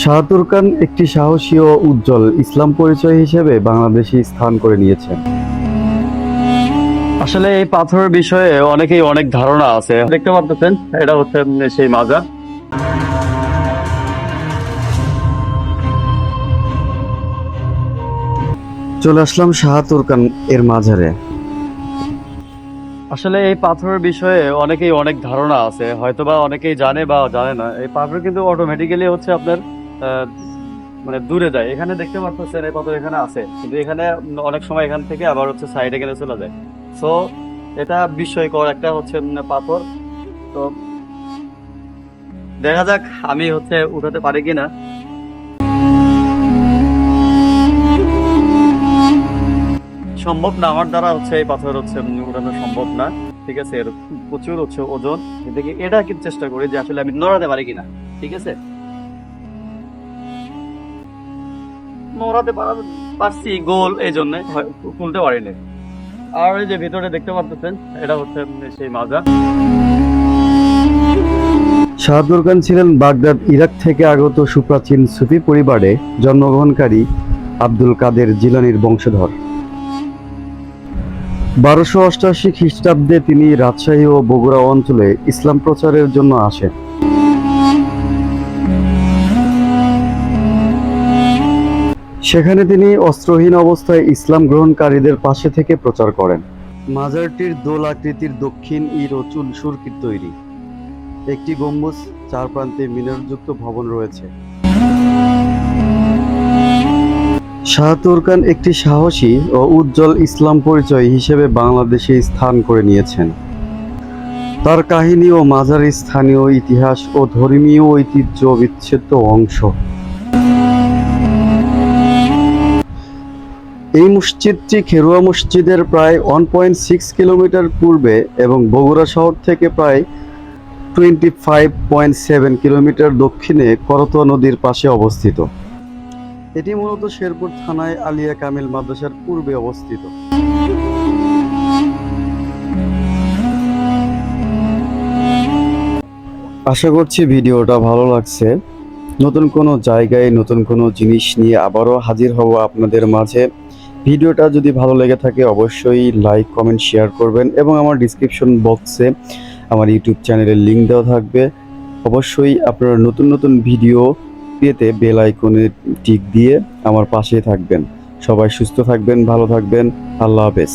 শাহাতুর খান একটি সাহসী ও উজ্জ্বল ইসলাম পরিচয় হিসেবে বাংলাদেশে স্থান করে নিয়েছেন। আসলে এই পাথরের বিষয়ে অনেকেই অনেক ধারণা আছে। দেখতে পাচ্ছেন এটা হচ্ছে সেই মাজার। চলে আসলাম শাহাতুর খান এর মাঝারে আসলে এই পাথরের বিষয়ে অনেকেই অনেক ধারণা আছে, হয়তোবা অনেকেই জানে বা জানে না। এই পাথর কিন্তু অটোমেটিক্যালি হচ্ছে আপনার মানে দূরে যায়। এখানে দেখতে পাচ্ছেন এই পাথর এখানে আছে, কিন্তু এখানে অনেক সময় এখান থেকে আবার হচ্ছে সাইডে গেলে চলে যায়। সো এটা বিস্ময়কর একটা হচ্ছে পাথর। তো দেখা যাক আমি হচ্ছে উঠাতে পারি কিনা। সম্ভব না, আমার দ্বারা হচ্ছে এই পাথর হচ্ছে উঠানো সম্ভব না। ঠিক আছে, এর প্রচুর হচ্ছে ওজন। এটা কিন্তু চেষ্টা করি যে আসলে আমি নড়াতে পারি কিনা। ঠিক আছে? নড়াতে পারছি গোল, এই জন্য। তুলতে পারিনি। আর এই যে ভিতরে দেখতে পাচ্ছেন, এটা হচ্ছে সেই মাজা। শাহাদুর খান ছিলেন বাগদাদ ইরাক থেকে আগত সুপ্রাচীন সুফি পরিবারে জন্মগ্রহণকারী আব্দুল কাদের জিলানির বংশধর। বারোশো অষ্টাশি খ্রিস্টাব্দে তিনি রাজশাহী ও বগুড়া অঞ্চলে ইসলাম প্রচারের জন্য আসেন। সেখানে তিনি অস্ত্রহীন অবস্থায় ইসলাম গ্রহণকারীদের পাশে থেকে প্রচার করেন। মাজারটির দোল আকৃতির দক্ষিণ ইর ও চুল সুরকির তৈরি। একটি গম্বুজ চার প্রান্তে মিনারযুক্ত ভবন রয়েছে। শাহাতুর খান একটি সাহসী ও উজ্জ্বল ইসলাম পরিচয় হিসেবে বাংলাদেশে স্থান করে নিয়েছেন। তার কাহিনী ও মাজার স্থানীয় ইতিহাস ও ধর্মীয় ঐতিহ্য বিচ্ছেদ্য অংশ। এই মসজিদটি খেরুয়া মসজিদের প্রায় ওয়ান পয়েন্ট সিক্স কিলোমিটার পূর্বে এবং বগুড়া শহর থেকে প্রায় twenty five point seven kilometre দক্ষিণে করতোয়া নদীর পাশে অবস্থিত। এটি মূলত শেরপুর থানায় আলিয়া কামিল মাদ্রাসার পূর্বে অবস্থিত। আশা করছি ভিডিওটা ভালো লাগছে। নতুন কোনো জায়গায় নতুন কোনো জিনিস নিয়ে আবারও হাজির হব আপনাদের মাঝে। ভিডিওটা যদি ভালো লেগে থাকে, অবশ্যই লাইক কমেন্ট শেয়ার করবেন এবং আমার ডিসক্রিপশন বক্সে আমার ইউটিউব চ্যানেলের লিঙ্ক দেওয়া থাকবে। অবশ্যই আপনারা নতুন নতুন ভিডিও পেতে বেল আইকনে টিক দিয়ে আমার পাশে থাকবেন। সবাই সুস্থ থাকবেন, ভালো থাকবেন, আল্লাহ হাফেজ।